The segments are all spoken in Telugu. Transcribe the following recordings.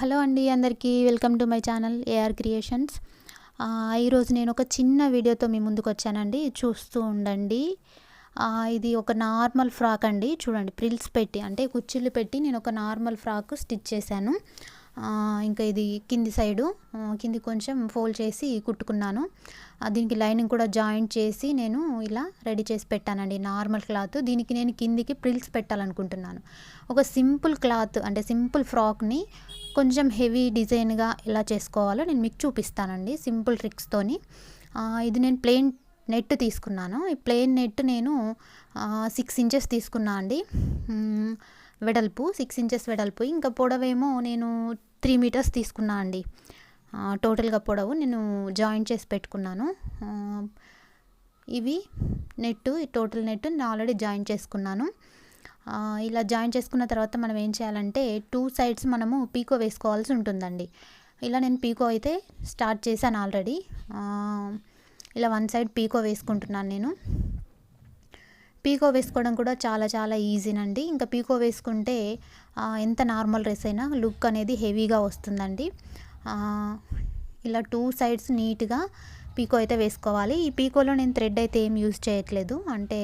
హలో అండి అందరికీ welcome to my channel AR creations. ఈరోజు నేను ఒక చిన్న వీడియోతో మీ ముందుకు వచ్చానండి. చూస్తూ ఉండండి. ఇది ఒక నార్మల్ ఫ్రాక్ అండి. చూడండి ప్రిల్స్ పెట్టి అంటే కుచ్చిళ్ళు పెట్టి నేను ఒక నార్మల్ ఫ్రాక్ స్టిచ్ చేశాను. ఇంకా ఇది కింది సైడు కింది కొంచెం ఫోల్డ్ చేసి కుట్టుకున్నాను. దీనికి లైనింగ్ కూడా జాయింట్ చేసి నేను ఇలా రెడీ చేసి పెట్టానండి నార్మల్ క్లాత్. దీనికి నేను కిందికి ప్రిల్స్ పెట్టాలనుకుంటున్నాను. ఒక సింపుల్ క్లాత్ అంటే సింపుల్ ఫ్రాక్ని కొంచెం హెవీ డిజైన్గా ఎలా చేసుకోవాలో నేను మీకు చూపిస్తానండి సింపుల్ ట్రిక్స్తోని. ఇది నేను ప్లెయిన్ నెట్ తీసుకున్నాను. ఈ ప్లెయిన్ నెట్ నేను సిక్స్ ఇంచెస్ తీసుకున్నా అండి. వెడల్పు సిక్స్ ఇంచెస్ వెడల్పు. ఇంకా పొడవేమో నేను త్రీ మీటర్స్ తీసుకున్నా అండి. టోటల్గా పొడవు నేను జాయింట్ చేసి పెట్టుకున్నాను. ఇవి నెట్ టోటల్ నెట్ నేను ఆల్రెడీ జాయిన్ చేసుకున్నాను. ఇలా జాయిన్ చేసుకున్న తర్వాత మనం ఏం చేయాలంటే టూ సైడ్స్ మనము పీకో వేసుకోవాల్సి ఉంటుందండి. ఇలా నేను పీకో అయితే స్టార్ట్ చేశాను ఆల్రెడీ. ఇలా వన్ సైడ్ పీకో వేసుకుంటున్నాను నేను. పీకో వేసుకోవడం కూడా చాలా చాలా ఈజీనండి. ఇంకా పీకో వేసుకుంటే ఎంత నార్మల్ డ్రెస్ అయినా లుక్ అనేది హెవీగా వస్తుందండి. ఇలా టూ సైడ్స్ నీట్గా పీకో అయితే వేసుకోవాలి. ఈ పీకోలో నేను థ్రెడ్ అయితే ఏం యూజ్ చేయట్లేదు. అంటే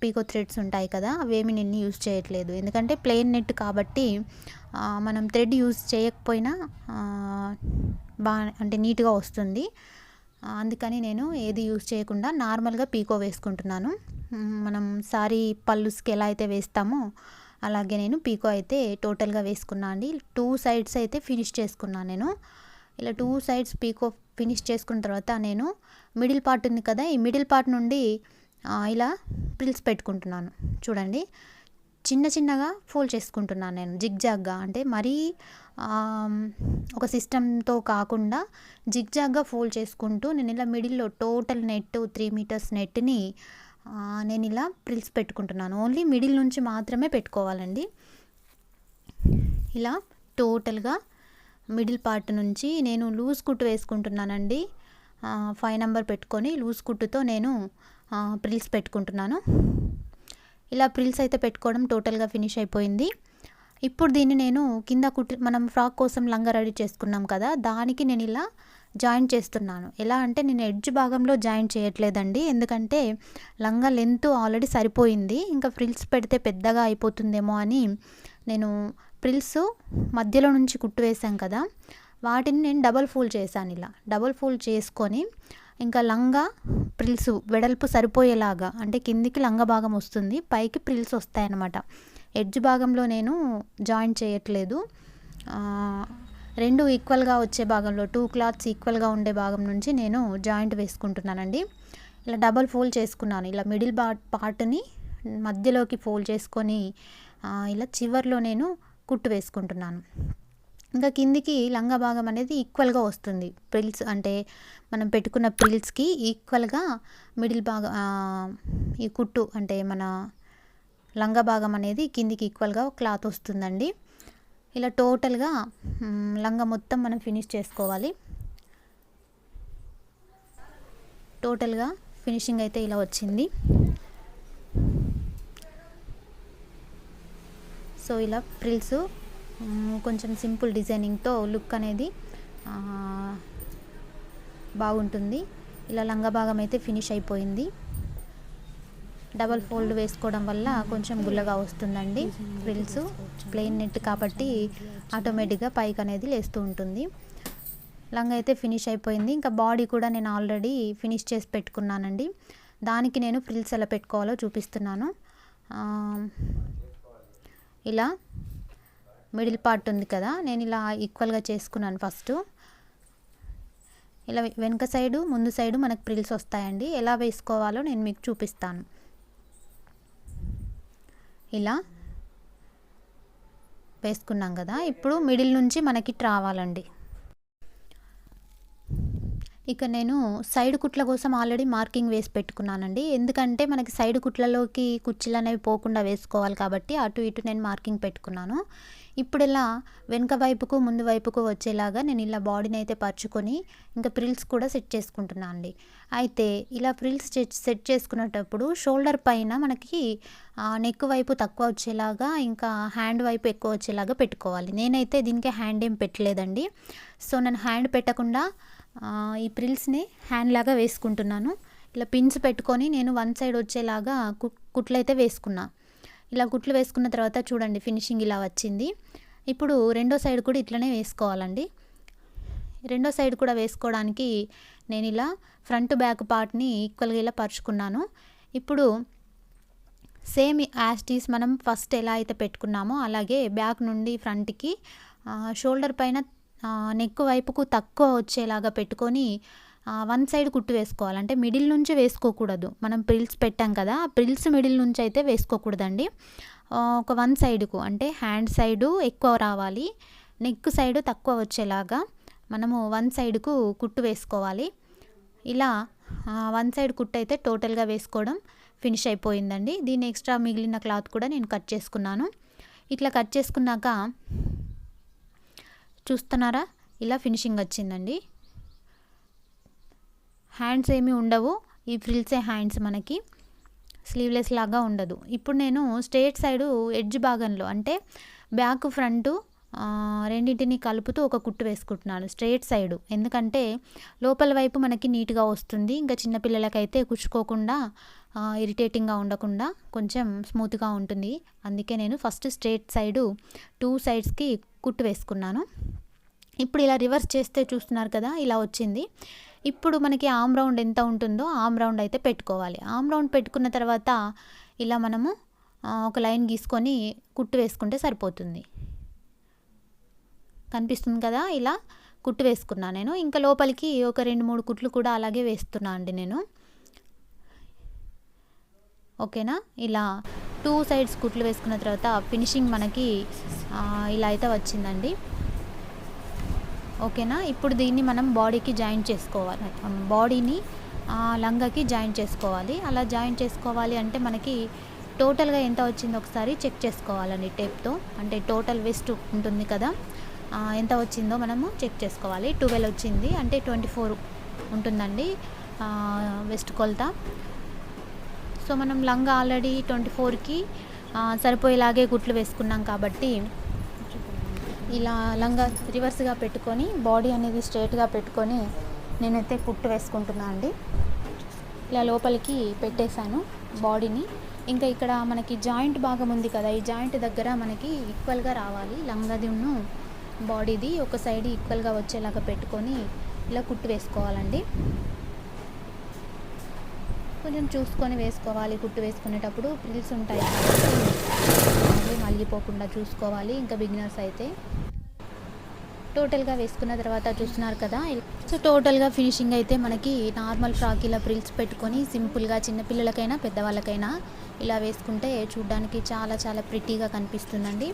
పీకో థ్రెడ్స్ ఉంటాయి కదా అవేమి నేను యూజ్ చేయట్లేదు. ఎందుకంటే ప్లెయిన్ నెట్ కాబట్టి మనం థ్రెడ్ యూజ్ చేయకపోయినా బాగా అంటే నీట్గా వస్తుంది. అందుకని నేను ఏది యూజ్ చేయకుండా నార్మల్గా పీకో వేసుకుంటున్నాను. మనం సారీ పళ్ళుస్కి ఎలా అయితే వేస్తామో అలాగే నేను పీకో అయితే టోటల్గా వేసుకున్నా అండి. టూ సైడ్స్ అయితే ఫినిష్ చేసుకున్నాను నేను. ఇలా టూ సైడ్స్ పీకో ఫినిష్ చేసుకున్న తర్వాత నేను మిడిల్ పార్ట్ ఉంది కదా ఈ మిడిల్ పార్ట్ నుండి ఇలా ప్రిల్స్ పెట్టుకుంటున్నాను. చూడండి. చిన్న చిన్నగా ఫోల్డ్ చేసుకుంటున్నాను నేను జిగ్జాగ్గా. అంటే మరీ ఒక సిస్టంతో కాకుండా జిగ్జాగ్గా ఫోల్డ్ చేసుకుంటూ నేను ఇలా మిడిల్లో టోటల్ నెట్ త్రీ మీటర్స్ నెట్ని నేను ఇలా ప్రిల్స్ పెట్టుకుంటున్నాను. ఓన్లీ మిడిల్ నుంచి మాత్రమే పెట్టుకోవాలండి. ఇలా టోటల్గా మిడిల్ పార్ట్ నుంచి నేను లూజ్ కుట్టు వేసుకుంటున్నానండి. ఫైవ్ నెంబర్ పెట్టుకొని లూజ్ కుట్టుతో నేను ప్రిల్స్ పెట్టుకుంటున్నాను. ఇలా ప్రిల్స్ అయితే పెట్టుకోవడం టోటల్గా ఫినిష్ అయిపోయింది. ఇప్పుడు దీన్ని నేను కింద కుట్టి మనం ఫ్రాక్ కోసం లంగా రెడీ చేసుకున్నాం కదా దానికి నేను ఇలా జాయిన్ చేస్తున్నాను. ఎలా అంటే నేను ఎడ్జ్ భాగంలో జాయిన్ చేయట్లేదండి. ఎందుకంటే లంగా లెంత్ ఆల్రెడీ సరిపోయింది. ఇంకా ఫ్రిల్స్ పెడితే పెద్దగా అయిపోతుందేమో అని నేను ప్రిల్స్ మధ్యలో నుంచి కుట్టు వేసాం కదా వాటిని నేను డబల్ ఫోల్డ్ చేశాను ఇలా. డబల్ ఫోల్డ్ చేసుకొని ఇంకా లంగా ప్రిల్స్ వెడల్పు సరిపోయేలాగా అంటే కిందికి లంగా భాగం వస్తుంది పైకి ప్రిల్స్ వస్తాయన్నమాట. ఎడ్జ్ భాగంలో నేను జాయిన్ చేయట్లేదు. రెండు ఈక్వల్గా వచ్చే భాగంలో టూ క్లాత్స్ ఈక్వల్గా ఉండే భాగం నుంచి నేను జాయింట్ వేసుకుంటున్నానండి. ఇలా డబల్ ఫోల్డ్ చేసుకున్నాను. ఇలా మిడిల్ పార్ట్ పార్ట్ని మధ్యలోకి ఫోల్డ్ చేసుకొని ఇలా చివర్లో నేను కుట్టు వేసుకుంటున్నాను. ఇంకా కిందికి లంగా భాగం అనేది ఈక్వల్గా వస్తుంది. ప్రిల్స్ అంటే మనం పెట్టుకున్న ప్రిల్స్కి ఈక్వల్గా మిడిల్ భాగం ఈ కుట్టు అంటే మన లంగా భాగం అనేది కిందికి ఈక్వల్గా క్లాత్ వస్తుందండి. ఇలా టోటల్గా లంగా మొత్తం మనం ఫినిష్ చేసుకోవాలి. టోటల్గా ఫినిషింగ్ అయితే ఇలా వచ్చింది. సో ఇలా ప్రిల్స్ కొంచెం సింపుల్ డిజైనింగ్తో లుక్ అనేది బాగుంటుంది. ఇలా లంగా భాగం అయితే ఫినిష్ అయిపోయింది. డబల్ ఫోల్డ్ వేసుకోవడం వల్ల కొంచెం గుల్లగా వస్తుందండి. ఫ్రిల్స్ ప్లెయిన్ నెట్ కాబట్టి ఆటోమేటిక్గా పైకి అనేది లేస్తూ ఉంటుంది. లంగా అయితే ఫినిష్ అయిపోయింది. ఇంకా బాడీ కూడా నేను ఆల్రెడీ ఫినిష్ చేసి పెట్టుకున్నానండి. దానికి నేను ఫ్రిల్స్ ఎలా పెట్టుకోవాలో చూపిస్తున్నాను. ఇలా మిడిల్ పార్ట్ ఉంది కదా నేను ఇలా ఈక్వల్గా చేసుకున్నాను ఫస్ట్ ఇలా వెనుక సైడు ముందు సైడు మనకు ప్రిల్స్ వస్తాయండి. ఎలా వేసుకోవాలో నేను మీకు చూపిస్తాను. ఇలా వేసుకున్నాం కదా. ఇప్పుడు మిడిల్ నుంచి మనకి రావాలండి. ఇక నేను సైడ్ కుట్ల కోసం ఆల్రెడీ మార్కింగ్ వేసి పెట్టుకున్నానండి. ఎందుకంటే మనకి సైడ్ కుట్లలోకి కుర్చీలు అనేవి పోకుండా వేసుకోవాలి కాబట్టి అటు ఇటు నేను మార్కింగ్ పెట్టుకున్నాను. ఇప్పుడు ఇలా వెనుక వైపుకు ముందు వైపుకు వచ్చేలాగా నేను ఇలా బాడీని అయితే పరుచుకొని ఇంకా ప్రిల్స్ కూడా సెట్ చేసుకుంటున్నాను అండి. అయితే ఇలా ప్రిల్స్ సెట్ చేసుకునేటప్పుడు షోల్డర్ పైన మనకి నెక్ వైపు తక్కువ వచ్చేలాగా ఇంకా హ్యాండ్ వైపు ఎక్కువ వచ్చేలాగా పెట్టుకోవాలి. నేనైతే దీనికి హ్యాండ్ ఏం పెట్టలేదండి. సో నేను హ్యాండ్ పెట్టకుండా ఈ ప్రిల్స్ని హ్యాండ్ లాగా వేసుకుంటున్నాను. ఇలా పిన్స్ పెట్టుకొని నేను వన్ సైడ్ వచ్చేలాగా కుట్లు అయితే వేసుకున్నా. ఇలా గుట్లు వేసుకున్న తర్వాత చూడండి ఫినిషింగ్ ఇలా వచ్చింది. ఇప్పుడు రెండో సైడ్ కూడా ఇట్లనే వేసుకోవాలండి. రెండో సైడ్ కూడా వేసుకోవడానికి నేను ఇలా ఫ్రంట్ బ్యాక్ పార్ట్ని ఈక్వల్గా ఇలా పరుచుకున్నాను. ఇప్పుడు సేమ్ యాస్టీస్ మనం ఫస్ట్ ఎలా అయితే పెట్టుకున్నామో అలాగే బ్యాక్ నుండి ఫ్రంట్కి షోల్డర్ పైన నెక్ వైపుకు తక్కువ వచ్చేలాగా పెట్టుకొని వన్ సైడ్ కుట్టు వేసుకోవాలి. అంటే మిడిల్ నుంచి వేసుకోకూడదు. మనం ప్రిల్స్ పెట్టాం కదా ఆ ప్రిల్స్ మిడిల్ నుంచి అయితే వేసుకోకూడదండి. ఒక వన్ సైడ్కు అంటే హ్యాండ్ సైడు ఎక్కువ రావాలి. నెక్ సైడు తక్కువ వచ్చేలాగా మనము వన్ సైడ్కు కుట్టు వేసుకోవాలి. ఇలా వన్ సైడ్ కుట్టు అయితే టోటల్గా వేసుకోవడం ఫినిష్ అయిపోయిందండి. దీని ఎక్స్ట్రా మిగిలిన క్లాత్ కూడా నేను కట్ చేసుకున్నాను. ఇట్లా కట్ చేసుకున్నాక చూస్తున్నారా? ఇలా ఫినిషింగ్ వచ్చిందండి. హ్యాండ్స్ ఏమీ ఉండవు. ఈ ఫ్రిల్సే హ్యాండ్స్ మనకి. స్లీవ్లెస్ లాగా ఉండదు. ఇప్పుడు నేను స్ట్రేట్ సైడు ఎడ్జ్ భాగంలో అంటే బ్యాక్ ఫ్రంట్ రెండింటిని కలుపుతూ ఒక కుట్టు వేసుకుంటున్నాను స్ట్రేట్ సైడు. ఎందుకంటే లోపల వైపు మనకి నీట్గా వస్తుంది. ఇంకా చిన్నపిల్లలకైతే కుచ్చుకోకుండా ఇరిటేటింగ్గా ఉండకుండా కొంచెం స్మూత్గా ఉంటుంది. అందుకే నేను ఫస్ట్ స్ట్రేట్ సైడు టూ సైడ్స్కి కుట్టు వేసుకున్నాను. ఇప్పుడు ఇలా రివర్స్ చేస్తే చూస్తున్నారు కదా ఇలా వచ్చింది. ఇప్పుడు మనకి ఆమ్ రౌండ్ ఎంత ఉంటుందో ఆమ్ రౌండ్ అయితే పెట్టుకోవాలి. ఆమ్ రౌండ్ పెట్టుకున్న తర్వాత ఇలా మనము ఒక లైన్ గీసుకొని కుట్టు వేసుకుంటే సరిపోతుంది. కనిపిస్తుంది కదా? ఇలా కుట్టు వేసుకున్నా నేను. ఇంకా లోపలికి ఒక రెండు మూడు కుట్లు కూడా అలాగే వేస్తున్నా అండి నేను. ఓకేనా? ఇలా టూ సైడ్స్ కుట్లు వేసుకున్న తర్వాత ఫినిషింగ్ మనకి ఇలా అయితే వచ్చిందండి. ఓకేనా? ఇప్పుడు దీన్ని మనం బాడీకి జాయిన్ చేసుకోవాలి. బాడీని లంగాకి జాయిన్ చేసుకోవాలి. అలా జాయిన్ చేసుకోవాలి అంటే మనకి టోటల్గా ఎంత వచ్చిందో ఒకసారి చెక్ చేసుకోవాలండి టేప్తో. అంటే టోటల్ వేస్ట్ ఉంటుంది కదా. ఎంత వచ్చిందో మనము చెక్ చేసుకోవాలి. ట్వెల్వ్ వచ్చింది అంటే ట్వంటీ ఫోర్ ఉంటుందండి వెస్ట్ కొలత. సో మనం లంగా ఆల్రెడీ ట్వంటీ ఫోర్కి సరిపోయేలాగే గుట్లు వేసుకున్నాం కాబట్టి ఇలా లంగా రివర్స్గా పెట్టుకొని బాడీ అనేది స్ట్రేట్గా పెట్టుకొని నేనైతే కుట్టు వేసుకుంటున్నాను అండి. ఇలా లోపలికి పెట్టేశాను బాడీని. ఇంకా ఇక్కడ మనకి జాయింట్ భాగం ఉంది కదా ఈ జాయింట్ దగ్గర మనకి ఈక్వల్గా రావాలి. లంగదిను బాడీది ఒక సైడ్ ఈక్వల్గా వచ్చేలాగా పెట్టుకొని ఇలా కుట్టు వేసుకోవాలండి. కొంచెం చూసుకొని వేసుకోవాలి కుట్టు వేసుకునేటప్పుడు. ప్రిల్స్ ఉంటాయి మళ్ళీపోకుండా చూసుకోవాలి. ఇంకా బిగినర్స్ అయితే టోటల్గా వేసుకున్న తర్వాత చూస్తున్నారు కదా. సో టోటల్గా ఫినిషింగ్ అయితే మనకి నార్మల్ ఫ్రాక్ ఇలా ప్రిల్స్ పెట్టుకొని సింపుల్గా చిన్నపిల్లలకైనా పెద్దవాళ్ళకైనా ఇలా వేసుకుంటే చూడ్డానికి చాలా చాలా ప్రిటీగా కనిపిస్తుందండి.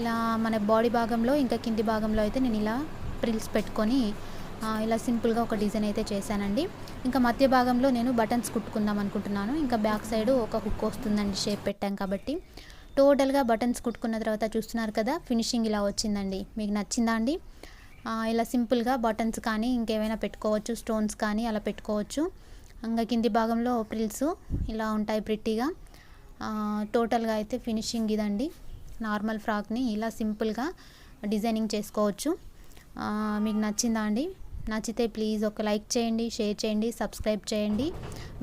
ఇలా మన బాడీ భాగంలో ఇంకా కింది భాగంలో అయితే నేను ఇలా ప్రిల్స్ పెట్టుకొని ఇలా సింపుల్గా ఒక డిజైన్ అయితే చేశానండి. ఇంకా మధ్య భాగంలో నేను బటన్స్ కుట్టుకుందాం అనుకుంటున్నాను. ఇంకా బ్యాక్ సైడ్ ఒక హుక్ వస్తుందండి షేప్ పెట్టాం కాబట్టి. టోటల్గా బటన్స్ కుట్టుకున్న తర్వాత చూస్తున్నారు కదా ఫినిషింగ్ ఇలా వచ్చిందండి. మీకు నచ్చిందా అండి? ఇలా సింపుల్గా బటన్స్ కానీ ఇంకేమైనా పెట్టుకోవచ్చు స్టోన్స్ కానీ అలా పెట్టుకోవచ్చు. ఇంకా కింది భాగంలో ప్రిల్స్ ఇలా ఉంటాయి ప్రిట్టిగా. టోటల్గా అయితే ఫినిషింగ్ ఇదండి. నార్మల్ ఫ్రాక్ని ఇలా సింపుల్గా డిజైనింగ్ చేసుకోవచ్చు. మీకు నచ్చిందా అండి? నచ్చితే ప్లీజ్ ఒక లైక్ చేయండి షేర్ చేయండి సబ్స్క్రైబ్ చేయండి.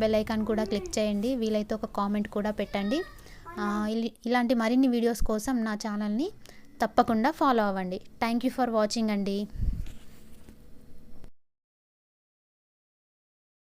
బెల్ ఐకాన్ కూడా క్లిక్ చేయండి. వీలైతే ఒక కామెంట్ కూడా పెట్టండి. ఇలాంటి మరిన్ని వీడియోస్ కోసం నా ఛానల్ని తప్పకుండా ఫాలో అవ్వండి. థ్యాంక్ యూ ఫర్ వాచింగ్ అండి.